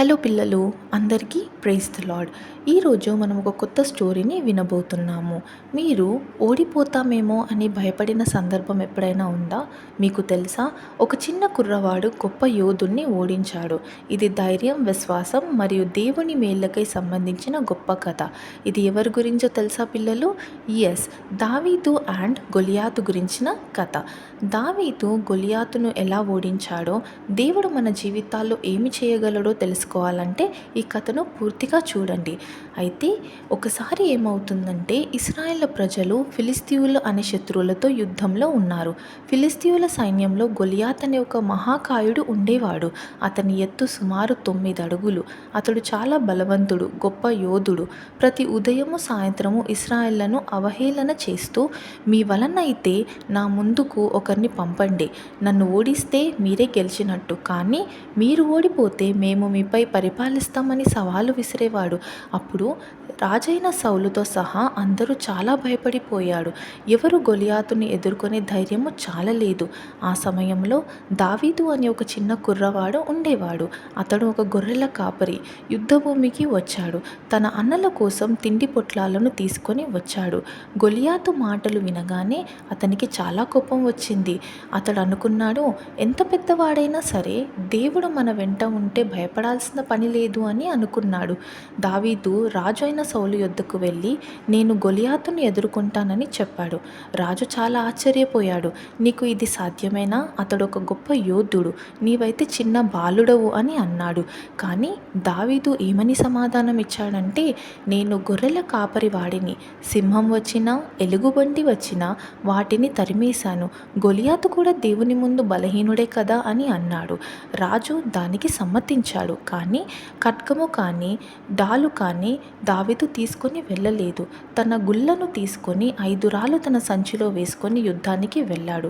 Hello పిల్లలు అందరికీ praise the lord ఈరోజు మనం ఒక కొత్త స్టోరీని వినబోతున్నాము. మీరు ఓడిపోతామేమో అని భయపడిన సందర్భం ఎప్పుడైనా ఉందా? మీకు తెలుసా? ఒక చిన్న కుర్రవాడు గొప్ప యోధుణ్ణి ఓడించాడు. ఇది ధైర్యం విశ్వాసం మరియు దేవుని మేళ్ళకై సంబంధించిన గొప్ప కథ. ఇది ఎవరి గురించో తెలుసా పిల్లలు? ఎస్ దావీదు అండ్ గొలియాతు గురించిన కథ. దావీదు గొలియాతును ఎలా ఓడించాడో దేవుడు మన జీవితాల్లో ఏమి చేయగలడో తెలుసుకోవాలంటే ఈ కథను పూర్తిగా చూడండి. అయితే ఒకసారి ఏమవుతుందంటే ఇస్రాయేల్ ప్రజలు ఫిలిస్తీయులు అనే శత్రువులతో యుద్ధంలో ఉన్నారు. ఫిలిస్తీయుల సైన్యంలో గొలియాత్ అనే ఒక మహాకాయుడు ఉండేవాడు. అతని ఎత్తు సుమారు తొమ్మిది అడుగులు. అతడు చాలా బలవంతుడు గొప్ప యోధుడు. ప్రతి ఉదయము సాయంత్రము ఇస్రాయేళ్ళను అవహేళన చేస్తూ మీ వలన అయితే నా ముందుకు ఒకరిని పంపండి. నన్ను ఓడిస్తే మీరే గెలిచినట్టు. కానీ మీరు ఓడిపోతే మేము మీపై పరిపాలిస్తామని సవాలు విసిరేవాడు. అప్పుడు రాజైన సౌలుతో సహా అందరూ చాలా భయపడిపోయాడు ఎవరు గొలియాతుని ఎదుర్కొనే ధైర్యము చాలలేదు. ఆ సమయంలో దావీదు అనే ఒక చిన్న కుర్రవాడు ఉండేవాడు. అతడు ఒక గొర్రెల కాపరి. యుద్ధభూమికి వచ్చాడు. తన అన్నల కోసం తిండి పొట్లాలను తీసుకొని వచ్చాడు. గొలియాతు మాటలు వినగానే అతనికి చాలా కోపం వచ్చింది. అతడు అనుకున్నాడు ఎంత పెద్దవాడైనా సరే దేవుడు మన వెంట ఉంటే భయపడాల్సిన పని లేదు అని అనుకున్నాడు. దావీదు రాజు అయిన సౌలు యొద్దకు వెళ్ళి నేను గొలియాతును ఎదుర్కొంటానని చెప్పాడు. రాజు చాలా ఆశ్చర్యపోయాడు. నీకు ఇది సాధ్యమేనా? అతడు ఒక గొప్ప యోధుడు. నీవైతే చిన్న బాలుడవు అని అన్నాడు. కానీ దావీదు ఏమని సమాధానం ఇచ్చాడంటే నేను గొర్రెల కాపరి వాడిని. సింహం వచ్చినా ఎలుగుబంటి వచ్చినా వాటిని తరిమేశాను. గొలియాతు కూడా దేవుని ముందు బలహీనుడే కదా అని అన్నాడు. రాజు దానికి సమ్మతించాడు. కానీ ఖడ్గము కానీ డాలు కానీ దావీదు తీసుకొని వెళ్ళలేదు. తన గుళ్ళను తీసుకొని ఐదు రాళ్ళు తన సంచిలో వేసుకొని యుద్ధానికి వెళ్ళాడు.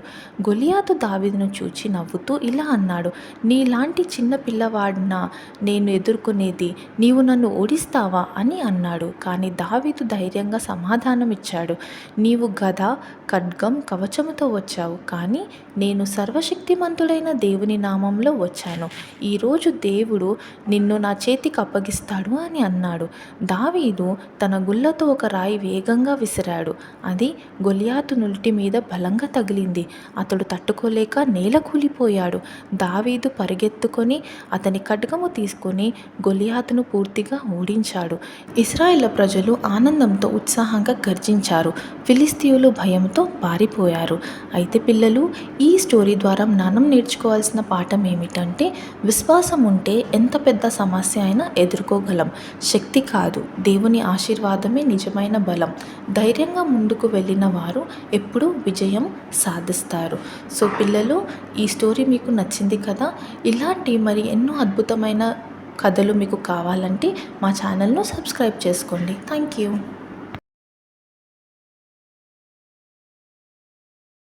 గొలియాతు దావీదును చూచి నవ్వుతూ ఇలా అన్నాడు నీలాంటి చిన్న పిల్లవాడినా నేను ఎదుర్కొనేది నీవు నన్ను ఓడిస్తావా? అని అన్నాడు. కానీ దావీదు ధైర్యంగా సమాధానం ఇచ్చాడు నీవు గద ఖడ్గం కవచముతో వచ్చావు కానీ నేను సర్వశక్తిమంతుడైన దేవుని నామంలో వచ్చాను. ఈరోజు దేవుడు నిన్ను నా చేతికి అప్పగిస్తాడు అని అన్నాడు. దావీదు తన గుళ్ళతో ఒక రాయి వేగంగా విసిరాడు. అది గొలియాతు నుల్టి మీద బలంగా తగిలింది. అతడు తట్టుకోలేక నేల కూలిపోయాడు. దావీదు పరిగెత్తుకొని అతని ఖడ్గము తీసుకొని గొలియాతును పూర్తిగా ఓడించాడు ఇస్రాయేల్ ప్రజలు ఆనందంతో ఉత్సాహంగా గర్జించారు. ఫిలిస్తీయులు భయంతో పారిపోయారు. అయితే పిల్లలు ఈ స్టోరీ ద్వారా జ్ఞానం నేర్చుకోవాల్సిన పాఠం ఏమిటంటే విశ్వాసం ఉంటే ఎంత పెద్ద సమస్య అయినా ఎదుర్కోగలం. శక్తి కాదు. దేవుని ఆశీర్వాదమే నిజమైన బలం. ధైర్యంగా ముందుకు వెళ్ళిన వారు ఎప్పుడూ విజయం సాధిస్తారు. సో పిల్లలు ఈ స్టోరీ మీకు నచ్చింది కదా? ఇలాంటి మరి ఎన్నో అద్భుతమైన కథలు మీకు కావాలంటే మా ఛానల్ను సబ్స్క్రైబ్ చేసుకోండి. Thank you.